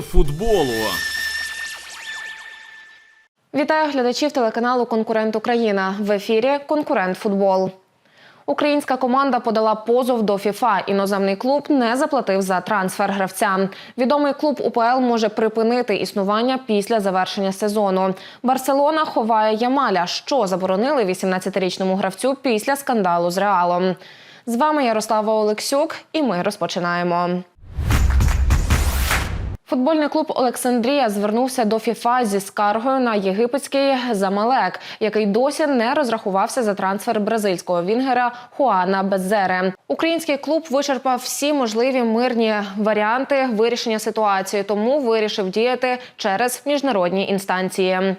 Футболу. Вітаю глядачів телеканалу Конкурент Україна. В ефірі Конкурент Футбол. Українська команда подала позов до ФІФА. Іноземний клуб не заплатив за трансфер гравця. Відомий клуб УПЛ може припинити існування після завершення сезону. Барселона ховає Ямаля, що заборонили 18-річному гравцю після скандалу з Реалом. З вами Ярослава Олексюк, і ми розпочинаємо. Футбольний клуб Олександрія звернувся до ФІФА зі скаргою на єгипетський Замалек, який досі не розрахувався за трансфер бразильського вінгера Хуана Безере. Український клуб вичерпав всі можливі мирні варіанти вирішення ситуації, тому вирішив діяти через міжнародні інстанції.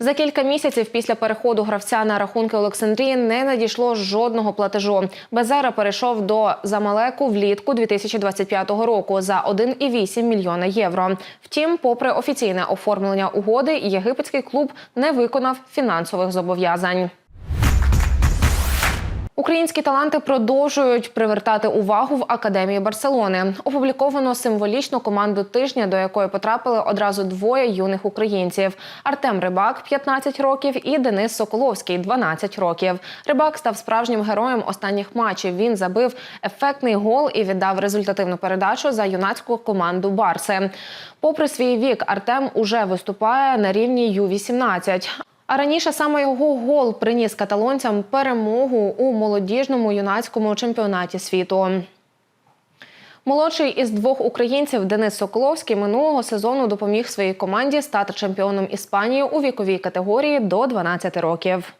За кілька місяців після переходу гравця на рахунки Олександрії не надійшло жодного платежу. Безера перейшов до Замалеку влітку 2025 року за 1,8 мільйона євро. Втім, попри офіційне оформлення угоди, єгипетський клуб не виконав фінансових зобов'язань. Українські таланти продовжують привертати увагу в академії Барселони. Опубліковано символічну команду тижня, до якої потрапили одразу двоє юних українців: Артем Рибак, 15 років, і Денис Соколовський, 12 років. Рибак став справжнім героєм останніх матчів. Він забив ефектний гол і віддав результативну передачу за юнацьку команду Барси. Попри свій вік, Артем уже виступає на рівні Ю-18. А раніше саме його гол приніс каталонцям перемогу у молодіжному юнацькому чемпіонаті світу. Молодший із двох українців Денис Соколовський минулого сезону допоміг своїй команді стати чемпіоном Іспанії у віковій категорії до 12 років.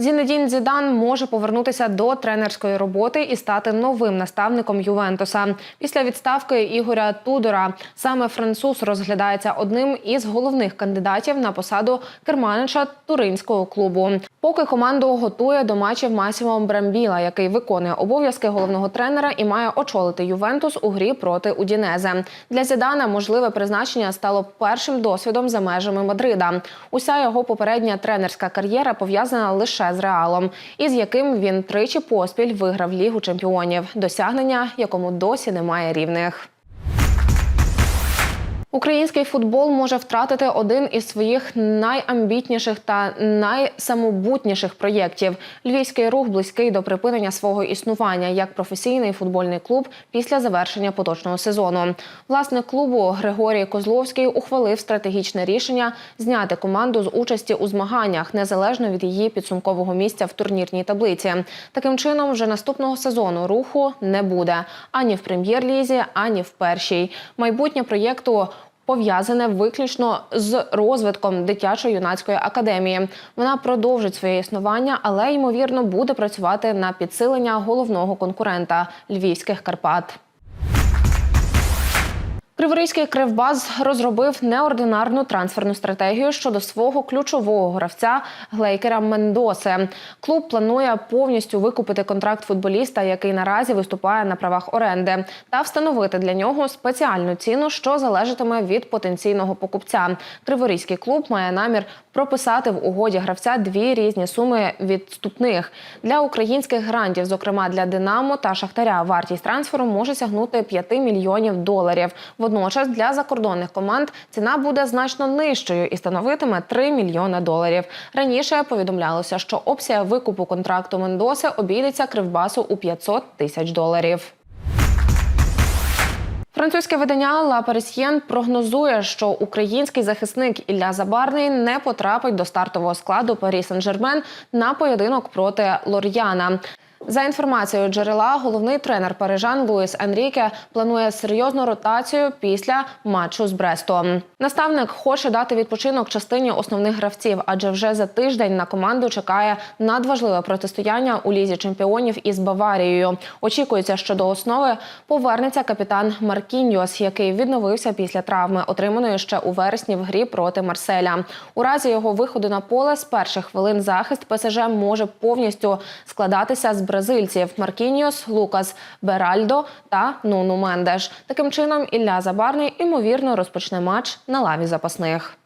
Зінедін Зідан може повернутися до тренерської роботи і стати новим наставником Ювентуса. Після відставки Ігоря Тудора саме француз розглядається одним із головних кандидатів на посаду керманича туринського клубу. Поки команду готує до матчів Масімо Брамбіла, який виконує обов'язки головного тренера і має очолити Ювентус у грі проти Удінезе. Для Зідана можливе призначення стало першим досвідом за межами Мадрида. Уся його попередня тренерська кар'єра пов'язана лише з реалом, із яким він тричі поспіль виграв лігу чемпіонів, досягнення якому досі немає рівних. Український футбол може втратити один із своїх найамбітніших та найсамобутніших проєктів. Львівський рух близький до припинення свого існування як професійний футбольний клуб після завершення поточного сезону. Власник клубу Григорій Козловський ухвалив стратегічне рішення зняти команду з участі у змаганнях незалежно від її підсумкового місця в турнірній таблиці. Таким чином, вже наступного сезону руху не буде ані в прем'єр-лізі, ані в першій. Майбутнє проєкту пов'язане виключно з розвитком дитячо-юнацької академії. Вона продовжить своє існування, але ймовірно буде працювати на підсилення головного конкурента львівських Карпат. Криворізький кривбаз розробив неординарну трансферну стратегію щодо свого ключового гравця Глейкера Мендосе. Клуб планує повністю викупити контракт футболіста, який наразі виступає на правах оренди, та встановити для нього спеціальну ціну, що залежатиме від потенційного покупця. Криворізький клуб має намір прописати в угоді гравця дві різні суми відступних для українських грантів, зокрема для Динамо та Шахтаря. Вартість трансферу може сягнути 5 мільйонів доларів. Водночас для закордонних команд ціна буде значно нижчою і становитиме 3 мільйони доларів. Раніше повідомлялося, що опція викупу контракту Мендоси обійдеться кривбасу у 500 тисяч доларів. Французьке видання La Parisien прогнозує, що український захисник Ілля Забарний не потрапить до стартового складу Парі Сен-Жермен на поєдинок проти Лор'яна. За інформацією джерела, головний тренер парижан Луїс Енріке планує серйозну ротацію після матчу з Брестом. Наставник хоче дати відпочинок частині основних гравців, адже вже за тиждень на команду чекає надважливе протистояння у лізі чемпіонів із Баварією. Очікується, що до основи повернеться капітан Маркіньос, який відновився після травми, отриманої ще у вересні в грі проти Марселя. У разі його виходу на поле з перших хвилин захист ПСЖ може повністю складатися з бразильців Маркініос, Лукас Беральдо та Нуну Мендеш. Таким чином, Ілля Забарний ймовірно розпочне матч на лаві запасних.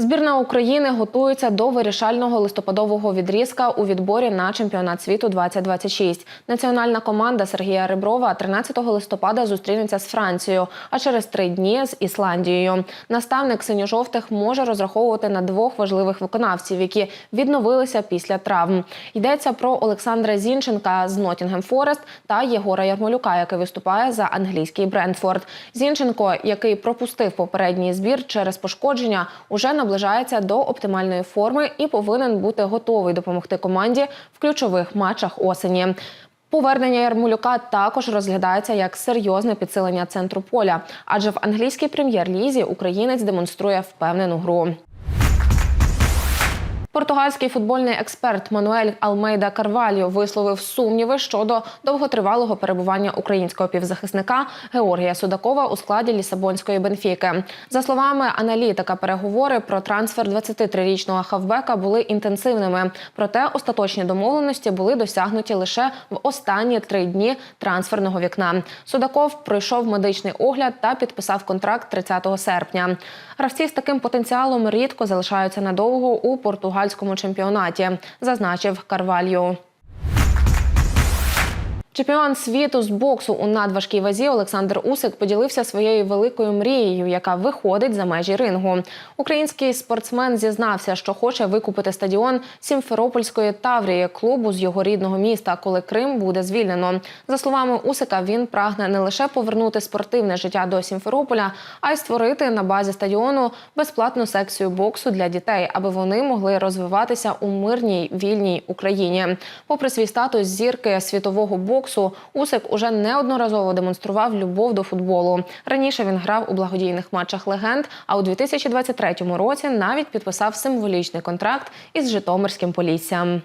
Збірна України готується до вирішального листопадового відрізка у відборі на чемпіонат світу 2026. Національна команда Сергія Реброва 13 листопада зустрінеться з Францією, а через три дні з Ісландією. Наставник синьо-жовтих може розраховувати на двох важливих виконавців, які відновилися після травм. Йдеться про Олександра Зінченка з Нотінгем Форест та Єгора Ярмолюка, який виступає за англійський Брентфорд. Зінченко, який пропустив попередній збір через пошкодження, уже наближається до оптимальної форми і повинен бути готовий допомогти команді в ключових матчах осені. Повернення Ярмолюка також розглядається як серйозне підсилення центру поля, адже в англійській прем'єр-лізі українець демонструє впевнену гру. Португальський футбольний експерт Мануель Алмейда Карвальо висловив сумніви щодо довготривалого перебування українського півзахисника Георгія Судакова у складі Лісабонської Бенфіки. За словами аналітика, переговори про трансфер 23-річного хавбека були інтенсивними. Проте остаточні домовленості були досягнуті лише в останні три дні трансферного вікна. Судаков пройшов медичний огляд та підписав контракт 30 серпня. Гравці з таким потенціалом рідко залишаються надовго у португальському чемпіонаті, зазначив Карвальо. Чемпіон світу з боксу у надважкій вазі Олександр Усик поділився своєю великою мрією, яка виходить за межі рингу. Український спортсмен зізнався, що хоче викупити стадіон Сімферопольської Таврії, клубу з його рідного міста, коли Крим буде звільнено. За словами Усика, він прагне не лише повернути спортивне життя до Сімферополя, а й створити на базі стадіону безплатну секцію боксу для дітей, аби вони могли розвиватися у мирній вільній Україні. Попри свій статус зірки світового боксу, боксу Усик уже неодноразово демонстрував любов до футболу. Раніше він грав у благодійних матчах легенд. А у 2023 році навіть підписав символічний контракт із Житомирським поліссям.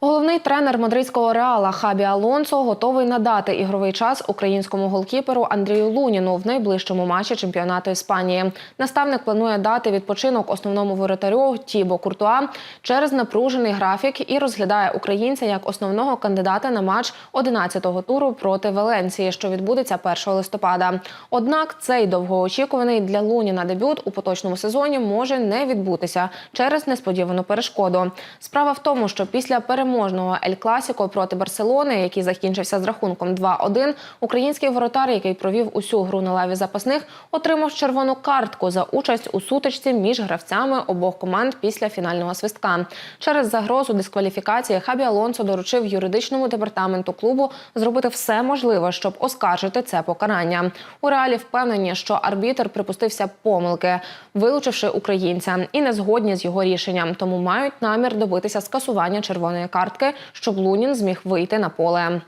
Головний тренер мадридського реала Хабі Алонсо готовий надати ігровий час українському голкіперу Андрію Луніну в найближчому матчі чемпіонату Іспанії. Наставник планує дати відпочинок основному воротарю Тібо Куртуа через напружений графік і розглядає українця як основного кандидата на матч 11-го туру проти Валенції, що відбудеться 1 листопада. Однак цей довгоочікуваний для Луніна дебют у поточному сезоні може не відбутися через несподівану перешкоду. Справа в тому, що після перемоги переможного Ель Класіко проти Барселони, який закінчився з рахунком 2-1, український воротар, який провів усю гру на лаві запасних, отримав червону картку за участь у сутичці між гравцями обох команд після фінального свистка. Через загрозу дискваліфікації Хабі Алонсо доручив юридичному департаменту клубу зробити все можливе, щоб оскаржити це покарання. У реалі впевнені, що арбітр припустився помилки, вилучивши українця, і не згодні з його рішенням, тому мають намір добитися скасування червоної картки картки, щоб Лунін зміг вийти на поле.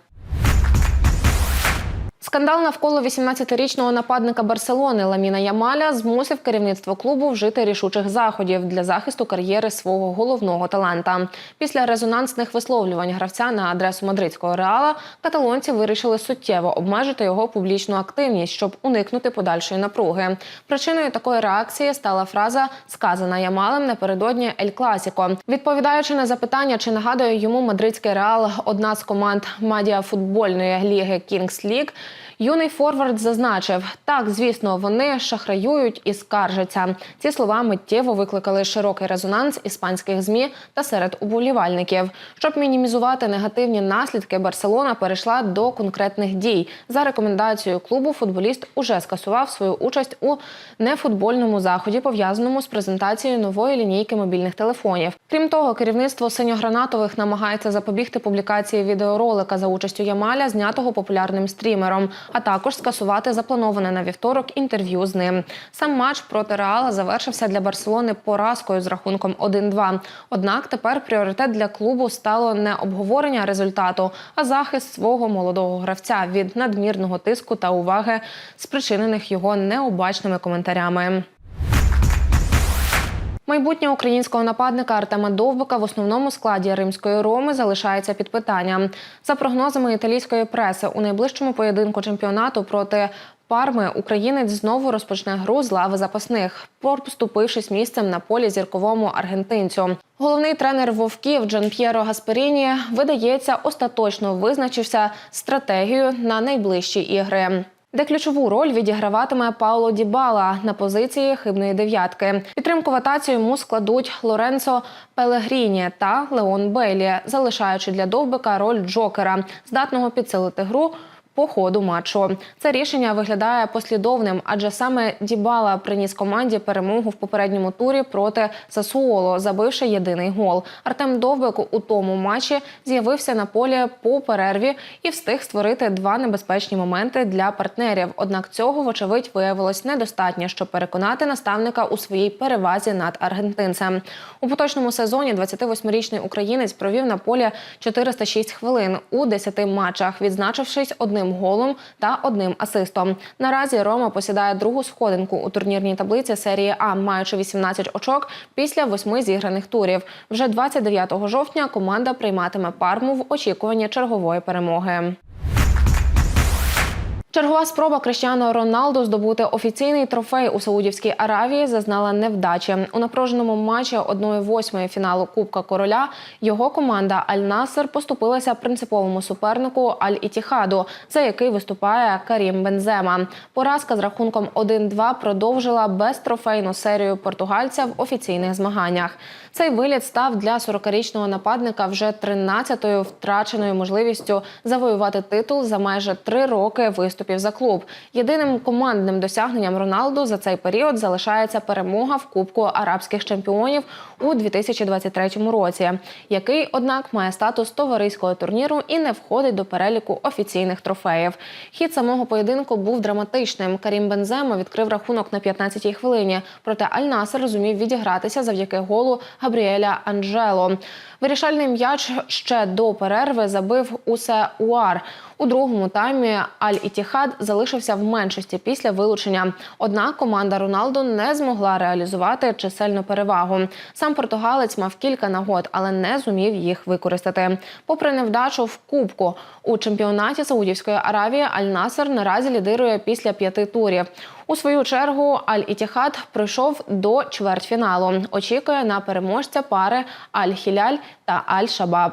Скандал навколо 18-річного нападника Барселони Ламіна Ямаля змусив керівництво клубу вжити рішучих заходів для захисту кар'єри свого головного таланта. Після резонансних висловлювань гравця на адресу мадридського реала каталонці вирішили суттєво обмежити його публічну активність, щоб уникнути подальшої напруги. Причиною такої реакції стала фраза сказана Ямалем напередодні Ель Класіко. Відповідаючи на запитання, чи нагадує йому мадридський реал одна з команд медіафутбольної ліги Кінгс Ліг. Юний Форвард зазначив, так, звісно, вони шахраюють і скаржаться. Ці слова миттєво викликали широкий резонанс іспанських змі та серед уболівальників. Щоб мінімізувати негативні наслідки, Барселона перейшла до конкретних дій. За рекомендацією клубу футболіст уже скасував свою участь у нефутбольному заході, пов'язаному з презентацією нової лінійки мобільних телефонів. Крім того, керівництво синьогранатових намагається запобігти публікації відеоролика за участю Ямаля, знятого популярним стрімером а також скасувати заплановане на вівторок інтерв'ю з ним. Сам матч проти Реала завершився для Барселони поразкою з рахунком 1-2. Однак тепер пріоритет для клубу стало не обговорення результату, а захист свого молодого гравця від надмірного тиску та уваги, спричинених його необачними коментарями. Майбутнє українського нападника Артема Довбика в основному складі римської роми залишається під питанням. За прогнозами італійської преси, у найближчому поєдинку чемпіонату проти Парми українець знову розпочне гру з лави запасних, поступившись місцем на полі зірковому аргентинцю. Головний тренер вовків Джан П'єро Гасперіні видається, остаточно визначився стратегією на найближчі ігри. Де ключову роль відіграватиме Пауло Дібала на позиції хибної дев'ятки. Підтримку в атаці йому складуть Лоренцо Пелегріні та Леон Бейлі, залишаючи для довбика роль Джокера, здатного підсилити гру. По ходу матчу це рішення виглядає послідовним, адже саме Дібала приніс команді перемогу в попередньому турі проти Сасуоло, забивши єдиний гол. Артем Довбик у тому матчі з'явився на полі по перерві і встиг створити два небезпечні моменти для партнерів. Однак цього, вочевидь, виявилось недостатньо, щоб переконати наставника у своїй перевазі над аргентинцем. У поточному сезоні 28-річний українець провів на полі 406 хвилин у 10 матчах, відзначившись одним голом та одним асистом. Наразі Рома посідає другу сходинку у турнірній таблиці серії А, маючи 18 очок після восьми зіграних турів. Вже 29 жовтня команда прийматиме парму в очікуванні чергової перемоги. Чергова спроба Крещано Роналду здобути офіційний трофей у Саудівській Аравії зазнала невдачі. У напруженому матчі 1-8 фіналу Кубка Короля його команда Аль-Насер поступилася принциповому супернику Аль-Ітіхаду, за який виступає Карім Бензема. Поразка з рахунком 1-2 продовжила безтрофейну серію португальця в офіційних змаганнях. Цей виліт став для 40-річного нападника вже 13-ю втраченою можливістю завоювати титул за майже три роки виступів за клуб. Єдиним командним досягненням Роналду за цей період залишається перемога в Кубку арабських чемпіонів у 2023 році, який, однак, має статус товариського турніру і не входить до переліку офіційних трофеїв. Хід самого поєдинку був драматичним. Карім Бензема відкрив рахунок на 15-й хвилині. Проте Аль-Насер зумів відігратися завдяки голу Габріеля Анджело. Вирішальний м'яч ще до перерви забив Усе Уар. У другому таймі Аль-Ітіхад залишився в меншості після вилучення. Однак команда Роналду не змогла реалізувати чисельну перевагу. Сам португалець мав кілька нагод, але не зумів їх використати. Попри невдачу в кубку у чемпіонаті Саудівської Аравії, Аль-Насер наразі лідирує після п'яти турів. У свою чергу Аль-Ітіхад пройшов до чвертьфіналу. Очікує на переможця пари Аль-Хіляль та Аль-Шабаб.